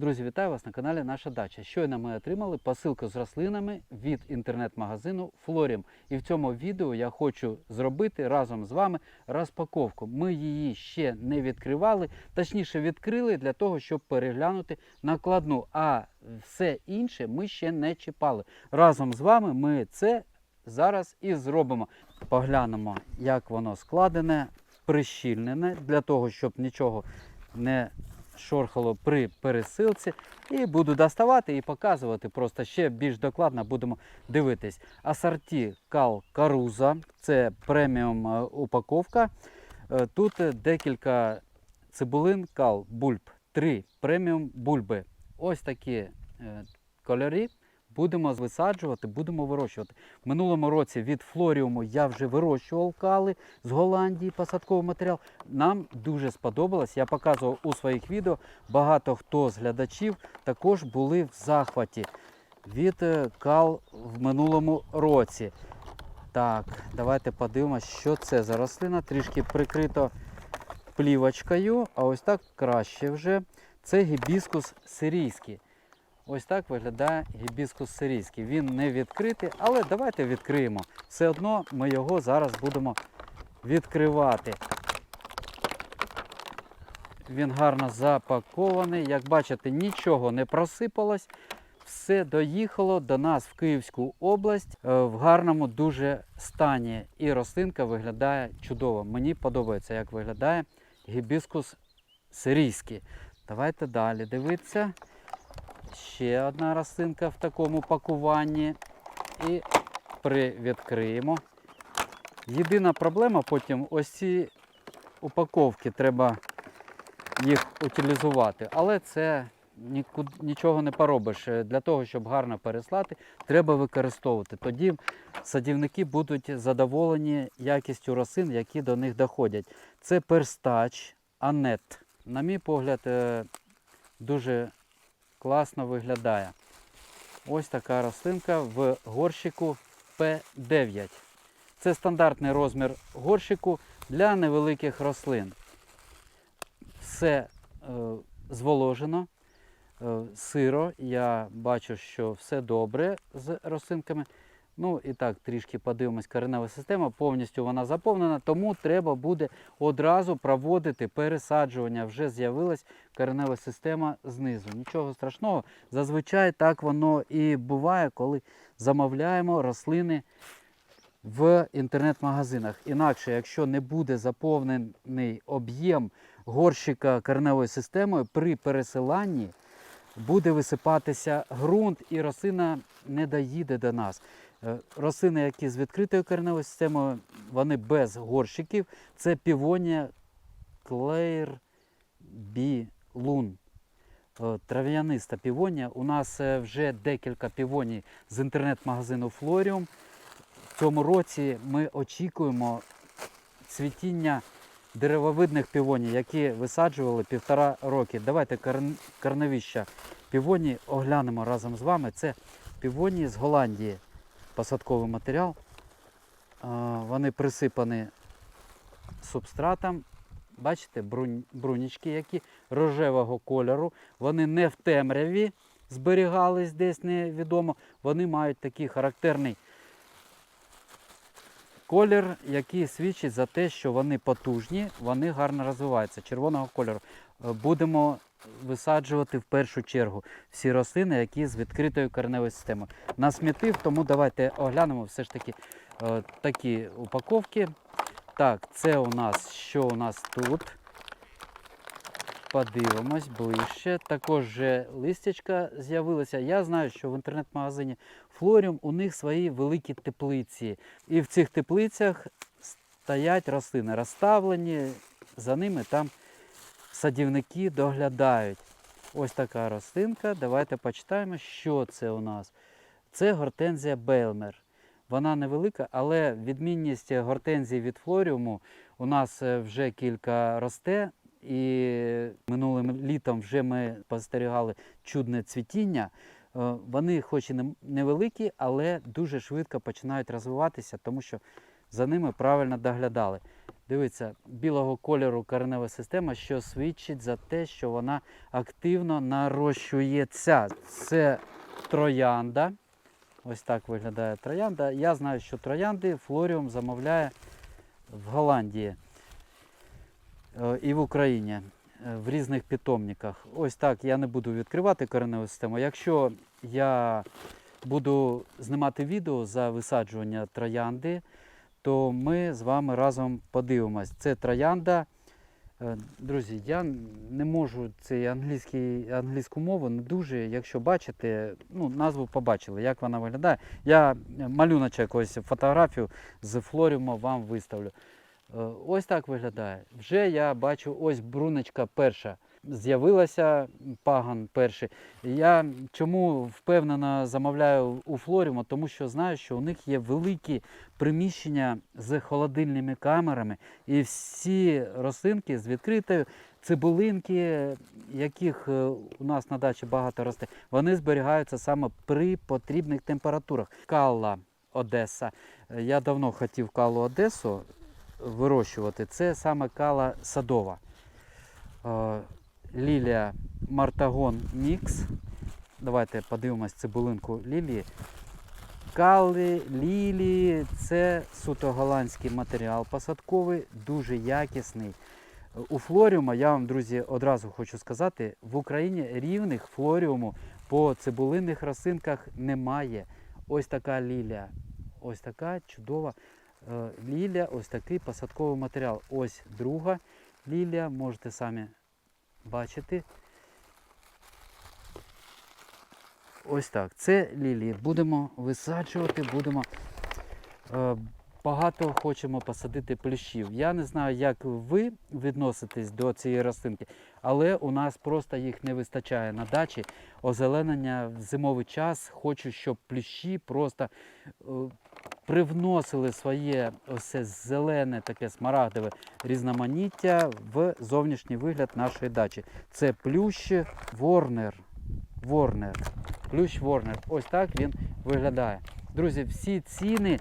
Друзі, вітаю вас на каналі Наша Дача. Щойно ми отримали посилку з рослинами від інтернет-магазину Флоріум. І в цьому відео я хочу зробити разом з вами розпаковку. Ми її ще не відкривали, точніше відкрили для того, щоб переглянути накладну. А все інше ми ще не чіпали. Разом з вами ми це зараз і зробимо. Поглянемо, як воно складене, прищільнене, для того, щоб нічого не шорхало при пересилці. І буду доставати і показувати. Просто ще більш докладно будемо дивитись. Асорті Кал Каруза, це преміум е, упаковка. Е, Тут е, декілька цибулин Кал Бульб, три преміум бульби. Ось такі кольорі. Будемо висаджувати, будемо вирощувати. В минулому році від флоріуму я вже вирощував кали з Голландії, посадковий матеріал. Нам дуже сподобалось. Я показував у своїх відео. Багато хто з глядачів також були в захваті від е, кал в минулому році. Так, давайте подивимося, що це за рослина. Трішки прикрито плівочкою, а ось так краще вже. Це гібіскус сирійський. Ось так виглядає гібіскус сирійський. Він не відкритий, але давайте відкриємо. Все одно ми його зараз будемо відкривати. Він гарно запакований. Як бачите, нічого не просипалось. Все доїхало до нас в Київську область е, в гарному дуже стані. І рослинка виглядає чудово. Мені подобається, як виглядає гібіскус сирійський. Давайте далі дивитися. Ще одна рослинка в такому пакуванні. І привідкриємо. Єдина проблема потім ось ці упаковки треба їх утилізувати. Але це нічого не поробиш. Для того, щоб гарно переслати, треба використовувати. Тоді садівники будуть задоволені якістю рослин, які до них доходять. Це перстач Анет. На мій погляд, е, дуже класно виглядає. Ось така рослинка в горщику P9. Це стандартний розмір горщику для невеликих рослин. Все е, зволожено, е, сиро. Я бачу, що все добре з рослинками. Ну і так, трішки подивимось, коренева система повністю вона заповнена, тому треба буде одразу проводити пересаджування. Вже з'явилась коренева система знизу. Нічого страшного. Зазвичай так воно і буває, коли замовляємо рослини в інтернет-магазинах. Інакше, якщо не буде заповнений об'єм горщика кореневою системою, при пересиланні буде висипатися ґрунт і рослина не доїде до нас. Е, Рослини, які з відкритою кореневою системою, вони без горщиків. Це півонія Клейр Білун. Е, Трав'яниста півонія. У нас е, вже декілька півоній з інтернет-магазину Флоріум. В цьому році ми очікуємо цвітіння деревовидних півоній, які висаджували півтора роки. Давайте корн- корневища півоній оглянемо разом з вами. Це півонії з Голландії. Посадковий матеріал. Вони присипані субстратом. Бачите, брунічки, які рожевого кольору. Вони не в темряві зберігались десь невідомо. Вони мають такий характерний колір, який свідчить за те, що вони потужні, вони гарно розвиваються. Червоного кольору. Е, Будемо висаджувати в першу чергу всі рослини, які з відкритою кореневою системою. Насмітив, тому давайте оглянемо все ж таки е, такі упаковки. Так, це у нас що у нас тут? Подивимось ближче. Також листячка з'явилася. Я знаю, що в інтернет-магазині Флоріум у них свої великі теплиці. І в цих теплицях стоять рослини розставлені, за ними там садівники доглядають. Ось така рослинка. Давайте почитаємо, що це у нас. Це гортензія Бейлмер. Вона невелика, але відмінність гортензії від флоріуму у нас е, вже кілька росте. І минулим літом вже ми спостерігали чудне цвітіння. Е, Вони хоч і невеликі, але дуже швидко починають розвиватися, тому що за ними правильно доглядали. Дивіться, білого кольору коренева система, що свідчить за те, що вона активно нарощується. Це троянда. Ось так виглядає троянда. Я знаю, що троянди Флоріум замовляє в Голландії е, і в Україні е, в різних питомниках. Ось так я не буду відкривати кореневу систему. Якщо я буду знімати відео за висаджування троянди, то ми з вами разом подивимось. Це троянда. Е, Друзі, я не можу цей англійський, англійську мову не дуже. Якщо бачите, ну, назву побачили, як вона виглядає. Я малюночок, ось фотографію з флоріума вам виставлю. Е, Ось так виглядає. Вже я бачу, ось бруночка перша. З'явилася паган перший. Я чому впевнено замовляю у Флоріума, тому що знаю, що у них є великі приміщення з холодильними камерами, і всі рослинки з відкритою цибулинки, яких е, у нас на дачі багато росте, вони зберігаються саме при потрібних температурах. Калла Одеса. Е, Я давно хотів калу Одесу вирощувати. Це саме кала садова. Лілія Мартагон Мікс. Давайте подивимось цибулинку лілії. Кали, лілії це суто голландський матеріал посадковий, дуже якісний. У флоріума, я вам, друзі, одразу хочу сказати, в Україні рівних флоріуму по цибулинних рослинках немає. Ось така лілія. Ось така чудова е, лілія, ось такий посадковий матеріал. Ось друга лілія, можете самі бачити. Ось так. Це лілії. Будемо висаджувати, будемо. Е, багато хочемо посадити плющів. Я не знаю, як ви відноситесь до цієї рослинки, але у нас просто їх не вистачає на дачі. Озеленення в зимовий час. Хочу, щоб плющі просто е, привносили своє ось зелене, таке смарагдове різноманіття в зовнішній вигляд нашої дачі. Це плющ Ворнер. Ворнер. Плющ Ворнер. Ось так він виглядає. Друзі, всі ціни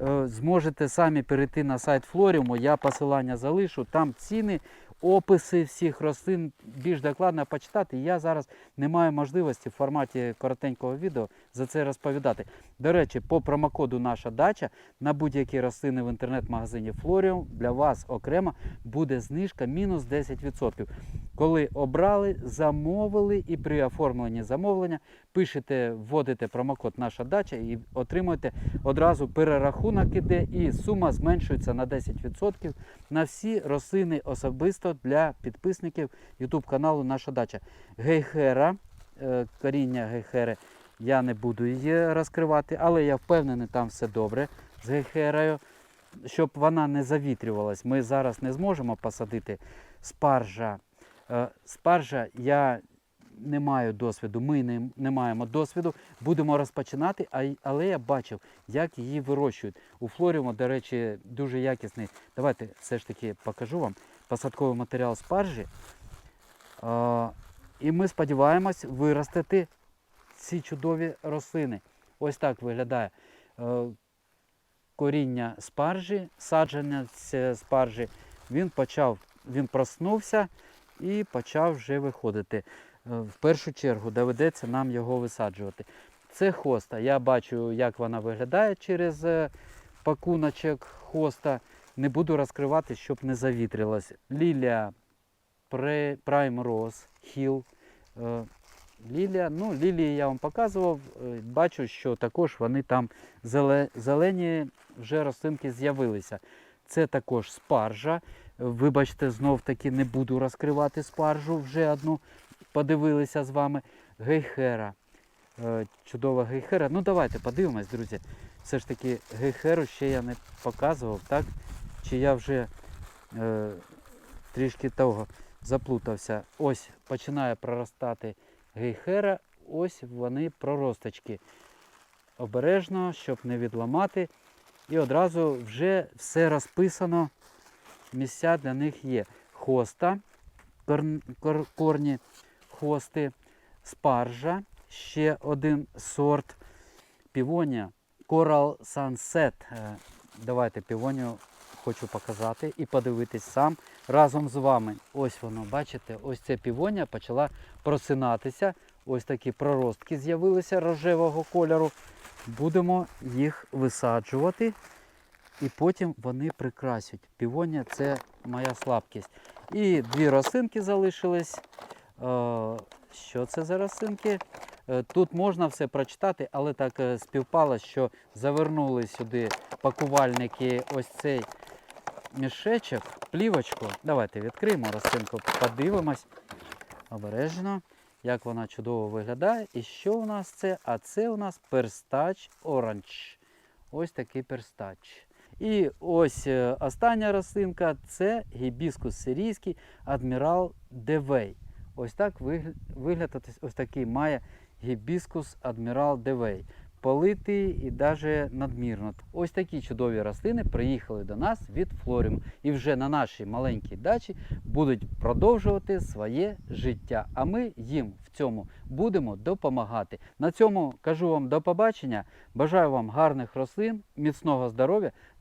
е, зможете самі перейти на сайт Флоріуму. Я посилання залишу. Там ціни, описи всіх рослин більш докладно почитати. Я зараз не маю можливості в форматі коротенького відео за це розповідати. До речі, по промокоду Наша дача на будь-які рослини в інтернет-магазині Флоріум для вас окремо буде знижка мінус 10%. Коли обрали, замовили і при оформленні замовлення пишете, вводите промокод Наша дача і отримуєте одразу перерахунок іде і сума зменшується на 10% на всі рослини особисто для підписників YouTube каналу Наша дача. Гейхера, е, коріння гейхери, я не буду її розкривати, але я впевнений, там все добре з гейхерою. Щоб вона не завітрювалась, ми зараз не зможемо посадити спаржа. Е, Спаржа я не маю досвіду, ми не, не маємо досвіду. Будемо розпочинати, а але я бачив, як її вирощують. У Флоріуму, до речі, дуже якісний. Давайте все ж таки покажу вам посадковий матеріал спаржі. Е, І ми сподіваємось виростити ці чудові рослини. Ось так виглядає е, коріння спаржі, саджання цієї спаржі. Він почав, він проснувся і почав вже виходити. Е, В першу чергу доведеться нам його висаджувати. Це хоста. Я бачу, як вона виглядає через е, пакуночок хоста. Не буду розкривати, щоб не завітрилась. Лілія Prime Rose Hill. Е, Лілія, ну, лілії я вам показував. Бачу, що також вони там зелені вже рослинки з'явилися. Це також спаржа. Вибачте, знов таки не буду розкривати спаржу вже одну. Подивилися з вами. Гейхера. Е, Чудова гейхера. Ну давайте подивимось, друзі. Все ж таки гейхеру ще я не показував, так? Чи я вже е, трішки того заплутався. Ось починає проростати гейхера. Ось вони проросточки. Обережно, щоб не відламати. І одразу вже все розписано. Місця для них є. Хоста, кор- кор- корні хости, спаржа, ще один сорт півонія, Coral Sunset. Давайте півонію хочу показати і подивитись сам разом з вами. Ось воно, бачите, ось ця півонія почала просинатися. Ось такі проростки з'явилися рожевого кольору. Будемо їх висаджувати і потім вони прикрасять. Півонія це моя слабкість. І дві росинки залишились. Е, Що це за росинки? Е, Тут можна все прочитати, але так е, співпало, що завернули сюди пакувальники ось цей мішечок, плівочку. Давайте відкриємо росинку, подивимось обережно, як вона чудово виглядає. І що у нас це? А це у нас перстач оранж. Ось такий перстач. І ось е, остання рослинка це гібіскус сирійський адмірал Девей. Ось так вигля- вигляд ось- такий має гібіскус адмірал Девей. Политий і навіть надмірно. Ось такі чудові рослини приїхали до нас від Флоріуму. І вже на нашій маленькій дачі будуть продовжувати своє життя. А ми їм в цьому будемо допомагати. На цьому кажу вам до побачення. Бажаю вам гарних рослин, міцного здоров'я